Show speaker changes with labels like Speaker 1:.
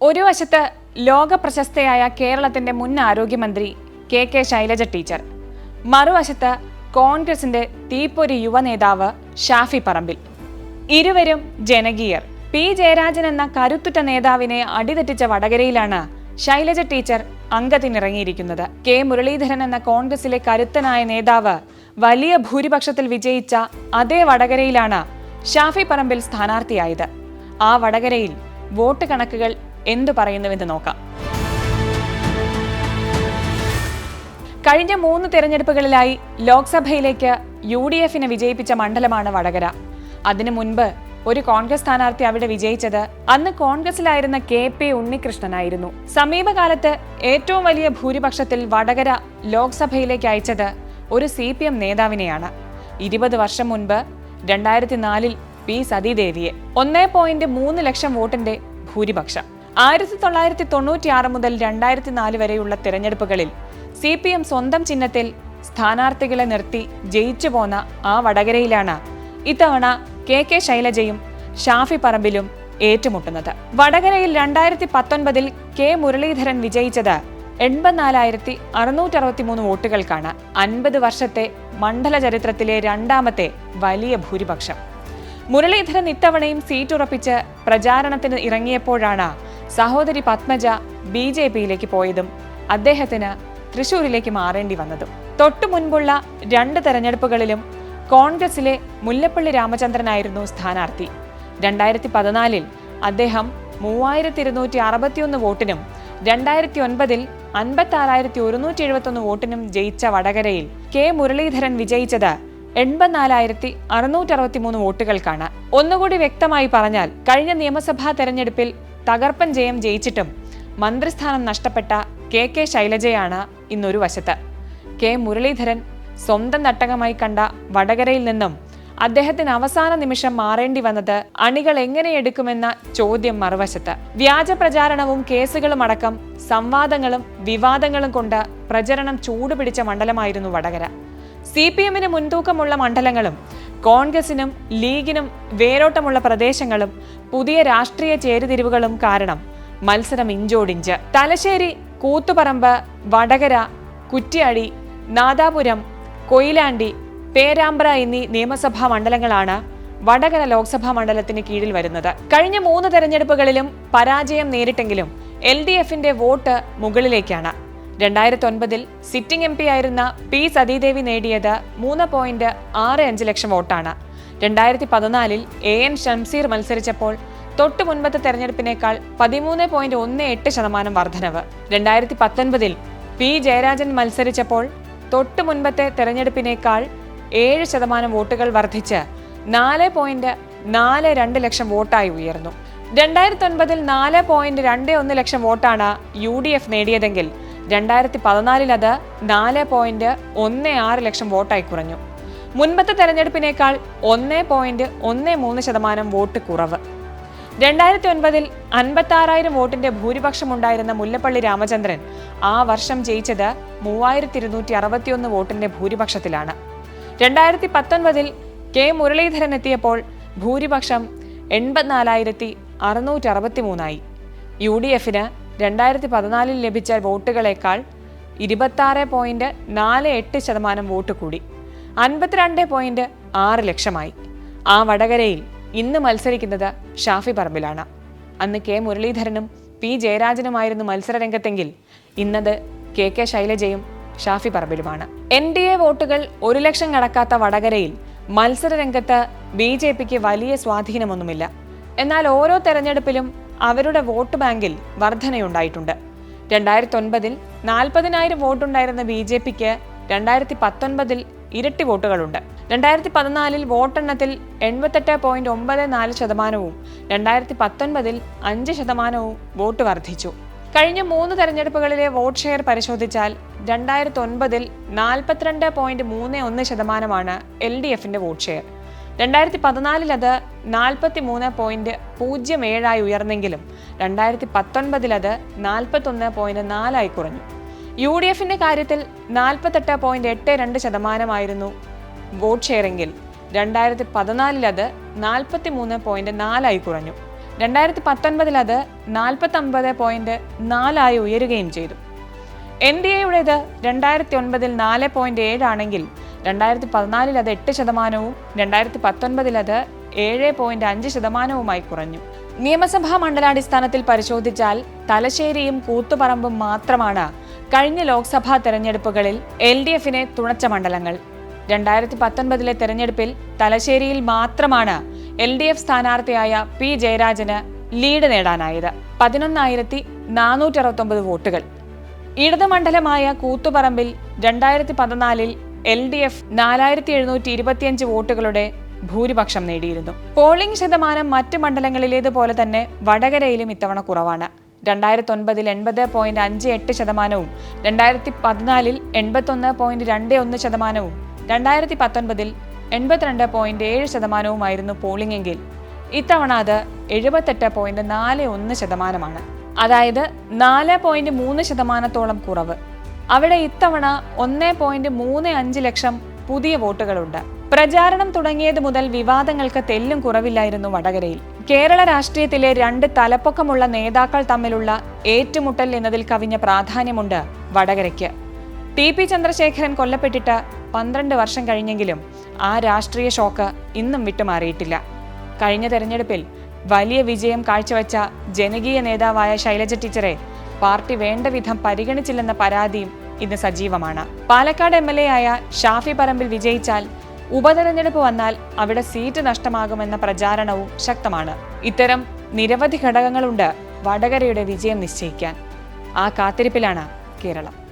Speaker 1: ഒരു വശത്ത് ലോക പ്രശസ്തയായ കേരളത്തിന്റെ മുൻ ആരോഗ്യമന്ത്രി കെ കെ ശൈലജ ടീച്ചർ മറുവശത്ത് കോൺഗ്രസിന്റെ തീപ്പൊരി യുവ നേതാവ് ഷാഫി പറമ്പിൽ. ഇരുവരും ജനകീയർ. പി ജയരാജൻ എന്ന കരുത്തുറ്റ നേതാവിനെ അടിതെറ്റിച്ച വടകരയിലാണ് ശൈലജ ടീച്ചർ അംഗത്തിനിറങ്ങിയിരിക്കുന്നത്. കെ മുരളീധരൻ എന്ന കോൺഗ്രസിലെ കരുത്തനായ നേതാവ് വലിയ ഭൂരിപക്ഷത്തിൽ വിജയിച്ച അതേ വടകരയിലാണ് ഷാഫി പറമ്പിൽ സ്ഥാനാർത്ഥിയായത്. ആ വടകരയിൽ വോട്ട് കണക്കുകൾ എന്തു പറയുന്നുവെന്ന് നോക്കാം. കഴിഞ്ഞ മൂന്ന് തെരഞ്ഞെടുപ്പുകളിലായി ലോക്സഭയിലേക്ക് യു ഡി എഫിനെ വിജയിപ്പിച്ച മണ്ഡലമാണ് വടകര. അതിനു മുൻപ് ഒരു കോൺഗ്രസ് സ്ഥാനാർത്ഥി അവിടെ വിജയിച്ചത് അന്ന് കോൺഗ്രസിലായിരുന്ന കെ പി ഉണ്ണികൃഷ്ണനായിരുന്നു. സമീപകാലത്ത് ഏറ്റവും വലിയ ഭൂരിപക്ഷത്തിൽ വടകര ലോക്സഭയിലേക്ക് അയച്ചത് ഒരു സി പി എം നേതാവിനെയാണ്. ഇരുപത് വർഷം മുൻപ് രണ്ടായിരത്തി നാലിൽ പി സതീദേവിയെ. ഒന്നേ പോയിന്റ് മൂന്ന് ലക്ഷം വോട്ടിന്റെ ഭൂരിപക്ഷം. ആയിരത്തി തൊള്ളായിരത്തി തൊണ്ണൂറ്റിയാറ് മുതൽ രണ്ടായിരത്തി നാല് വരെയുള്ള തിരഞ്ഞെടുപ്പുകളിൽ സി പി എം സ്വന്തം ചിഹ്നത്തിൽ സ്ഥാനാർത്ഥികളെ നിർത്തി ജയിച്ചു പോന്ന ആ വടകരയിലാണ് ഇത്തവണ കെ കെ ശൈലജയും ഷാഫി പറമ്പിലും ഏറ്റുമുട്ടുന്നത്. വടകരയിൽ രണ്ടായിരത്തി പത്തൊൻപതിൽ കെ മുരളീധരൻ വിജയിച്ചത് എൺപത്തിനാലായിരത്തി അറുന്നൂറ്റി അറുപത്തിമൂന്ന് വോട്ടുകൾക്കാണ്. അൻപത് വർഷത്തെ മണ്ഡല ചരിത്രത്തിലെ രണ്ടാമത്തെ വലിയ ഭൂരിപക്ഷം. മുരളീധരൻ ഇത്തവണയും സീറ്റ് ഉറപ്പിച്ച് പ്രചാരണത്തിന് ഇറങ്ങിയപ്പോഴാണ് സഹോദരി പത്മജ ബി ജെ പിയിലേക്ക് പോയതും അദ്ദേഹത്തിന് തൃശൂരിലേക്ക് മാറേണ്ടി വന്നതും. തൊട്ടു മുൻപുള്ള രണ്ട് തെരഞ്ഞെടുപ്പുകളിലും കോൺഗ്രസിലെ മുല്ലപ്പള്ളി രാമചന്ദ്രനായിരുന്നു സ്ഥാനാർത്ഥി. രണ്ടായിരത്തി പതിനാലിൽ അദ്ദേഹം മൂവായിരത്തി ഇരുന്നൂറ്റി അറുപത്തിയൊന്ന് വോട്ടിനും രണ്ടായിരത്തി ഒൻപതിൽ അൻപത്തി ആറായിരത്തി ഒരുന്നൂറ്റി എഴുപത്തൊന്ന് വോട്ടിനും ജയിച്ച വടകരയിൽ കെ മുരളീധരൻ വിജയിച്ചത് എൺപത്തിനാലായിരത്തി അറുന്നൂറ്റി അറുപത്തിമൂന്ന് വോട്ടുകൾക്കാണ്. ഒന്നുകൂടി വ്യക്തമായി പറഞ്ഞാൽ കഴിഞ്ഞ നിയമസഭാ തെരഞ്ഞെടുപ്പിൽ തകർപ്പൻ ജയം ജയിച്ചിട്ടും മന്ത്രിസ്ഥാനം നഷ്ടപ്പെട്ട കെ കെ ശൈലജയാണ് ഇന്നൊരു വശത്ത്. കെ മുരളീധരൻ സ്വന്തം നട്ടകമായി കണ്ട വടകരയിൽ നിന്നും അദ്ദേഹത്തിന് അവസാന നിമിഷം മാറേണ്ടി വന്നത് അണികൾ എങ്ങനെ എടുക്കുമെന്ന ചോദ്യം മറുവശത്ത്. വ്യാജ പ്രചാരണവും കേസുകളും അടക്കം സംവാദങ്ങളും വിവാദങ്ങളും കൊണ്ട് പ്രചരണം ചൂടുപിടിച്ച മണ്ഡലമായിരുന്നു വടകര. സി പി എമ്മിന് മുൻതൂക്കമുള്ള മണ്ഡലങ്ങളും കോൺഗ്രസിനും ലീഗിനും വേരോട്ടമുള്ള പ്രദേശങ്ങളും പുതിയ രാഷ്ട്രീയ ചേരുതിരിവുകളും കാരണം. മത്സരം ഇഞ്ചോടിഞ്ച്. തലശ്ശേരി കൂത്തുപറമ്പ് വടകര കുറ്റ്യാടി നാദാപുരം കൊയിലാണ്ടി പേരാമ്പ്ര എന്നീ നിയമസഭാ മണ്ഡലങ്ങളാണ് വടകര ലോക്സഭാ മണ്ഡലത്തിന് കീഴിൽ വരുന്നത്. കഴിഞ്ഞ മൂന്ന് തെരഞ്ഞെടുപ്പുകളിലും പരാജയം നേരിട്ടെങ്കിലും എൽ ഡി എഫിന്റെ വോട്ട് മുകളിലേക്കാണ്. രണ്ടായിരത്തി ഒൻപതിൽ സിറ്റിംഗ് എം പി ആയിരുന്ന പി സതീദേവി നേടിയത് മൂന്ന് പോയിന്റ് ആറ് അഞ്ച് ലക്ഷം വോട്ടാണ്. രണ്ടായിരത്തി പതിനാലിൽ എ എൻ ഷംസീർ മത്സരിച്ചപ്പോൾ തൊട്ടു മുൻപത്തെ തെരഞ്ഞെടുപ്പിനേക്കാൾ പതിമൂന്ന് പോയിന്റ് ഒന്ന് എട്ട് ശതമാനം വർധനവ്. രണ്ടായിരത്തി പത്തൊൻപതിൽ പി ജയരാജൻ മത്സരിച്ചപ്പോൾ തൊട്ടു മുൻപത്തെ തെരഞ്ഞെടുപ്പിനേക്കാൾ ഏഴ് ശതമാനം വോട്ടുകൾ വർദ്ധിച്ച് നാല് പോയിന്റ് നാല് രണ്ട് ലക്ഷം വോട്ടായി ഉയർന്നു. രണ്ടായിരത്തി ഒൻപതിൽ നാല് പോയിന്റ് രണ്ട് ഒന്ന് ലക്ഷം വോട്ടാണ് യു ഡി എഫ് നേടിയതെങ്കിൽ രണ്ടായിരത്തി പതിനാലിൽ അത് നാല് പോയിന്റ് ഒന്ന് ആറ് ലക്ഷം വോട്ടായി കുറഞ്ഞു. മുൻപത്തെ തെരഞ്ഞെടുപ്പിനേക്കാൾ ഒന്ന് പോയിന്റ് ഒന്ന് മൂന്ന് ശതമാനം വോട്ട് കുറവ്. രണ്ടായിരത്തി ഒൻപതിൽ അൻപത്തി ആറായിരം വോട്ടിന്റെ ഭൂരിപക്ഷമുണ്ടായിരുന്ന മുല്ലപ്പള്ളി രാമചന്ദ്രൻ ആ വർഷം ജയിച്ചത് മൂവായിരത്തി ഇരുന്നൂറ്റി അറുപത്തിയൊന്ന് വോട്ടിന്റെ ഭൂരിപക്ഷത്തിലാണ്. രണ്ടായിരത്തി പത്തൊൻപതിൽ കെ മുരളീധരൻ എത്തിയപ്പോൾ ഭൂരിപക്ഷം എൺപത്തിനാലായിരത്തി അറുന്നൂറ്റി അറുപത്തി മൂന്നായി യു ഡി എഫിന് രണ്ടായിരത്തി പതിനാലിൽ ലഭിച്ച വോട്ടുകളേക്കാൾ ഇരുപത്താറ് പോയിന്റ് നാല് എട്ട് ശതമാനം വോട്ട് കൂടി. അൻപത്തിരണ്ട് പോയിന്റ് ആറ് ലക്ഷമായി. ആ വടകരയിൽ ഇന്ന് മത്സരിക്കുന്നത് ഷാഫി പറമ്പിലാണ്. അന്ന് കെ മുരളീധരനും പി ജയരാജനുമായിരുന്നു മത്സരരംഗത്തെങ്കിൽ ഇന്നത് കെ കെ ശൈലജയും ഷാഫി പറമ്പിലുമാണ്. എൻ ഡി എ വോട്ടുകൾ ഒരു ലക്ഷം കടക്കാത്ത വടകരയിൽ മത്സരരംഗത്ത് ബി ജെ പിക്ക് വലിയ സ്വാധീനമൊന്നുമില്ല. എന്നാൽ ഓരോ തെരഞ്ഞെടുപ്പിലും അവരുടെ വോട്ട് ബാങ്കിൽ വർധനയുണ്ടായിട്ടുണ്ട്. രണ്ടായിരത്തി ഒൻപതിൽ നാൽപ്പതിനായിരം വോട്ടുണ്ടായിരുന്ന ബി ജെ പിക്ക് രണ്ടായിരത്തി പത്തൊൻപതിൽ ഇരട്ടി വോട്ടുകളുണ്ട്. രണ്ടായിരത്തി പതിനാലിൽ വോട്ടെണ്ണത്തിൽ എൺപത്തെട്ട് പോയിന്റ് ഒമ്പത് നാല് ശതമാനവും രണ്ടായിരത്തി പത്തൊൻപതിൽ അഞ്ച് ശതമാനവും വോട്ട് വർദ്ധിച്ചു. കഴിഞ്ഞ മൂന്ന് തെരഞ്ഞെടുപ്പുകളിലെ വോട്ട് ഷെയർ പരിശോധിച്ചാൽ രണ്ടായിരത്തി ഒൻപതിൽ നാൽപ്പത്തിരണ്ട് പോയിന്റ് മൂന്ന് ഒന്ന് ശതമാനമാണ് എൽ ഡി എഫിന്റെ വോട്ട് ഷെയർ. രണ്ടായിരത്തി പതിനാലിൽ അത് നാൽപ്പത്തി മൂന്ന് പോയിന്റ് പൂജ്യം ഏഴായി ഉയർന്നെങ്കിലും രണ്ടായിരത്തി പത്തൊൻപതിൽ അത് നാൽപ്പത്തൊന്ന് പോയിന്റ് നാലായി കുറഞ്ഞു. യു ഡി എഫിന്റെ കാര്യത്തിൽ നാൽപ്പത്തെട്ട് പോയിന്റ് എട്ട് രണ്ട് ശതമാനമായിരുന്നു വോട്ട് ഷെയറെങ്കിൽ രണ്ടായിരത്തി പതിനാലിൽ അത് നാൽപ്പത്തി മൂന്ന് പോയിന്റ് നാലായി കുറഞ്ഞു. രണ്ടായിരത്തി പത്തൊൻപതിൽ അത് നാൽപ്പത്തി ഒമ്പത് പോയിന്റ് നാലായി ഉയരുകയും ചെയ്തു. എൻ ഡി എയുടേത് രണ്ടായിരത്തി ഒൻപതിൽ നാല് പോയിന്റ് ഏഴാണെങ്കിൽ രണ്ടായിരത്തി പതിനാലിൽ അത് എട്ട് ശതമാനവും രണ്ടായിരത്തി പത്തൊൻപതിൽ അത് ഏഴ് പോയിന്റ് അഞ്ച് ശതമാനവുമായി കുറഞ്ഞു. നിയമസഭാ മണ്ഡലാടിസ്ഥാനത്തിൽ പരിശോധിച്ചാൽ തലശ്ശേരിയും കൂത്തുപറമ്പും മാത്രമാണ് കഴിഞ്ഞ ലോക്സഭാ തെരഞ്ഞെടുപ്പുകളിൽ എൽ ഡി എഫിനെ തുണച്ച മണ്ഡലങ്ങൾ. രണ്ടായിരത്തി പത്തൊൻപതിലെ തെരഞ്ഞെടുപ്പിൽ തലശ്ശേരിയിൽ മാത്രമാണ് എൽ ഡി എഫ് സ്ഥാനാർത്ഥിയായ പി ജയരാജന് ലീഡ് നേടാനായത്. പതിനൊന്നായിരത്തി നാനൂറ്റി അറുപത്തൊമ്പത് വോട്ടുകൾ. ഇടതുമണ്ഡലമായ കൂത്തുപറമ്പിൽ രണ്ടായിരത്തി പതിനാലിൽ എൽ ഡി എഫ് നാലായിരത്തി എഴുന്നൂറ്റി ഇരുപത്തിയഞ്ച് വോട്ടുകളുടെ ഭൂരിപക്ഷം നേടിയിരുന്നു. പോളിംഗ് ശതമാനം മറ്റ് മണ്ഡലങ്ങളിലേതുപോലെ തന്നെ വടകരയിലും ഇത്തവണ കുറവാണ്. രണ്ടായിരത്തി ഒൻപതിൽ എൺപത് പോയിന്റ് അഞ്ച് എട്ട് ശതമാനവും രണ്ടായിരത്തി പതിനാലിൽ എൺപത്തൊന്ന് പോയിന്റ് രണ്ട് ഒന്ന് ശതമാനവും രണ്ടായിരത്തി പത്തൊൻപതിൽ എൺപത്തിരണ്ട് പോയിന്റ് ഏഴ് ശതമാനവുമായിരുന്നു പോളിംഗ് എങ്കിൽ ഇത്തവണ അത് എഴുപത്തെട്ട് പോയിന്റ് നാല് ഒന്ന് ശതമാനമാണ്. അതായത് നാല് പോയിന്റ് മൂന്ന് ശതമാനത്തോളം കുറവ്. അവിടെ ഇത്തവണ ഒന്നേ പോയിന്റ് മൂന്ന് അഞ്ച് ലക്ഷം പുതിയ വോട്ടുകളുണ്ട്. പ്രചാരണം തുടങ്ങിയത് മുതൽ വിവാദങ്ങൾക്ക് തെല്ലും കുറവില്ലായിരുന്നു വടകരയിൽ. കേരള രാഷ്ട്രീയത്തിലെ രണ്ട് തലപ്പൊക്കമുള്ള നേതാക്കൾ തമ്മിലുള്ള ഏറ്റുമുട്ടൽ എന്നതിൽ കവിഞ്ഞ പ്രാധാന്യമുണ്ട് വടകരയ്ക്ക്. ടി പി ചന്ദ്രശേഖരൻ കൊല്ലപ്പെട്ടിട്ട് പന്ത്രണ്ട് വർഷം കഴിഞ്ഞെങ്കിലും ആ രാഷ്ട്രീയ ഷോക്ക് ഇന്നും വിട്ടുമാറിയിട്ടില്ല. കഴിഞ്ഞ തെരഞ്ഞെടുപ്പിൽ വലിയ വിജയം കാഴ്ചവെച്ച ജനകീയ നേതാവായ ശൈലജ ടീച്ചറെ പാർട്ടി വേണ്ട വിധം പരിഗണിച്ചില്ലെന്ന പരാതിയും ഇന്ന് സജീവമാണ്. പാലക്കാട് എം എൽ എ ആയ ഷാഫി പറമ്പിൽ വിജയിച്ചാൽ ഉപതെരഞ്ഞെടുപ്പ് വന്നാൽ അവിടെ സീറ്റ് നഷ്ടമാകുമെന്ന പ്രചാരണവും ശക്തമാണ്. ഇത്തരം നിരവധി ഘടകങ്ങളുണ്ട് വടകരയുടെ വിജയം നിശ്ചയിക്കാൻ. ആ കാത്തിരിപ്പിലാണ് കേരളം.